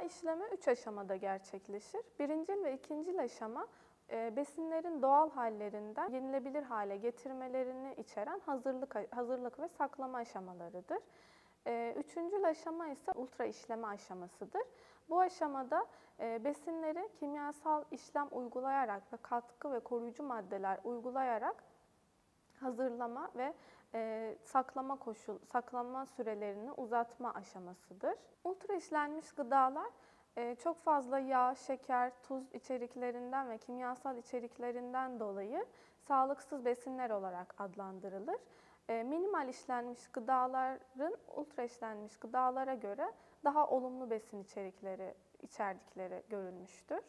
işleme 3 aşamada gerçekleşir. Birincil ve ikincil aşama e, besinlerin doğal hallerinden yenilebilir hale getirmelerini içeren hazırlık hazırlık ve saklama aşamalarıdır. E, Üçüncül aşama ise ultra işleme aşamasıdır. Bu aşamada e, besinleri kimyasal işlem uygulayarak ve katkı ve koruyucu maddeler uygulayarak hazırlama ve e, saklama koşul saklama sürelerini uzatma aşamasıdır. Ultra işlenmiş gıdalar e, çok fazla yağ, şeker, tuz içeriklerinden ve kimyasal içeriklerinden dolayı sağlıksız besinler olarak adlandırılır. E, minimal işlenmiş gıdaların ultra işlenmiş gıdalara göre daha olumlu besin içerikleri içerdikleri görülmüştür.